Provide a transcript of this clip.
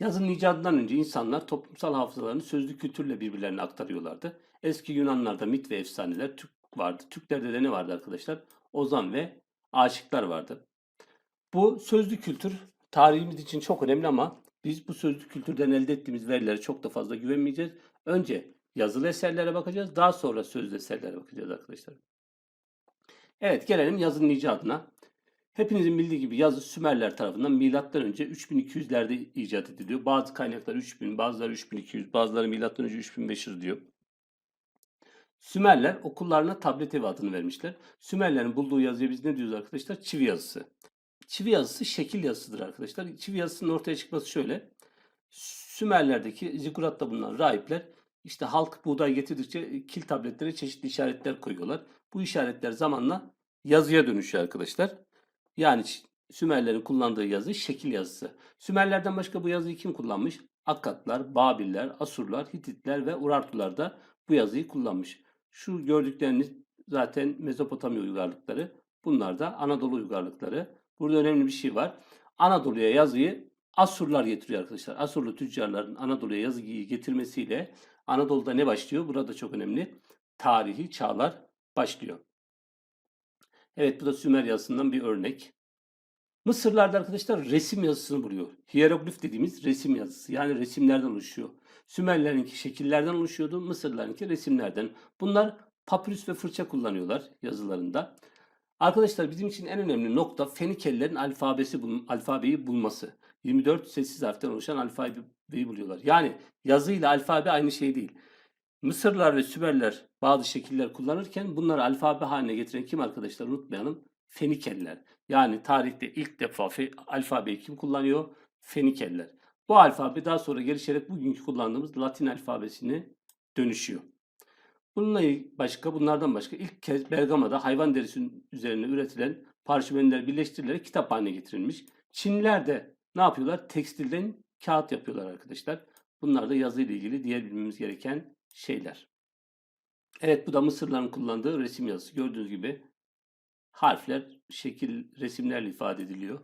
Yazının icadından önce insanlar toplumsal hafızalarını sözlü kültürle birbirlerine aktarıyorlardı. Eski Yunanlarda mit ve efsaneler Türk vardı. Türklerde de ne vardı arkadaşlar? Ozan ve aşıklar vardı. Bu sözlü kültür tarihimiz için çok önemli ama biz bu sözlü kültürden elde ettiğimiz verilere çok da fazla güvenmeyeceğiz. Önce yazılı eserlere bakacağız. Daha sonra sözlü eserlere bakacağız arkadaşlar. Evet gelelim yazının icadına. Hepinizin bildiği gibi yazı Sümerler tarafından milattan önce 3200'lerde icat ediliyor. Bazı kaynaklar 3000, bazıları 3200, bazıları milattan önce 3500 diyor. Sümerler okullarına tablet evi adını vermişler. Sümerlerin bulduğu yazıya biz ne diyoruz arkadaşlar? Çivi yazısı. Çivi yazısı şekil yazısıdır arkadaşlar. Çivi yazısının ortaya çıkması şöyle. Sümerlerdeki zikuratta bulunan rahipler işte halk buğday getirdikçe kil tabletlere çeşitli işaretler koyuyorlar. Bu işaretler zamanla yazıya dönüşüyor arkadaşlar. Yani Sümerlerin kullandığı yazı şekil yazısı. Sümerlerden başka bu yazıyı kim kullanmış? Akkadlar, Babiller, Asurlar, Hititler ve Urartular da bu yazıyı kullanmış. Şu gördükleriniz zaten Mezopotamya uygarlıkları. Bunlar da Anadolu uygarlıkları. Burada önemli bir şey var. Anadolu'ya yazıyı Asurlar getiriyor arkadaşlar. Asurlu tüccarların Anadolu'ya yazıyı getirmesiyle Anadolu'da ne başlıyor? Burada çok önemli. Tarihi çağlar başlıyor. Evet bu da Sümer yazısından bir örnek. Mısırlarda arkadaşlar resim yazısını buluyor. Hieroglif dediğimiz resim yazısı. Yani resimlerden oluşuyor. Sümerlerinki şekillerden oluşuyordu. Mısırlarınki resimlerden. Bunlar papyrus ve fırça kullanıyorlar yazılarında. Arkadaşlar bizim için en önemli nokta Fenikelilerin alfabesi alfabeyi bulması. 24 sessiz harften oluşan alfabeyi buluyorlar. Yani yazı ile alfabe aynı şey değil. Mısırlılar ve Sümerler bazı şekiller kullanırken bunları alfabe haline getiren kim arkadaşlar unutmayalım. Fenikeliler. Yani tarihte ilk defa alfabeyi kim kullanıyor? Fenikeliler. Bu alfabe daha sonra gelişerek bugünkü kullandığımız Latin alfabesine dönüşüyor. Bununla başka, bunlardan başka ilk kez Bergama'da hayvan derisi üzerine üretilen parşömenler birleştirilerek kitap haline getirilmiş. Çinliler de ne yapıyorlar? Tekstilden kağıt yapıyorlar arkadaşlar. Bunlar da yazı ile ilgili diğer bilmemiz gereken şeyler. Evet bu da Mısırlıların kullandığı resim yazısı. Gördüğünüz gibi harfler, şekil, resimlerle ifade ediliyor.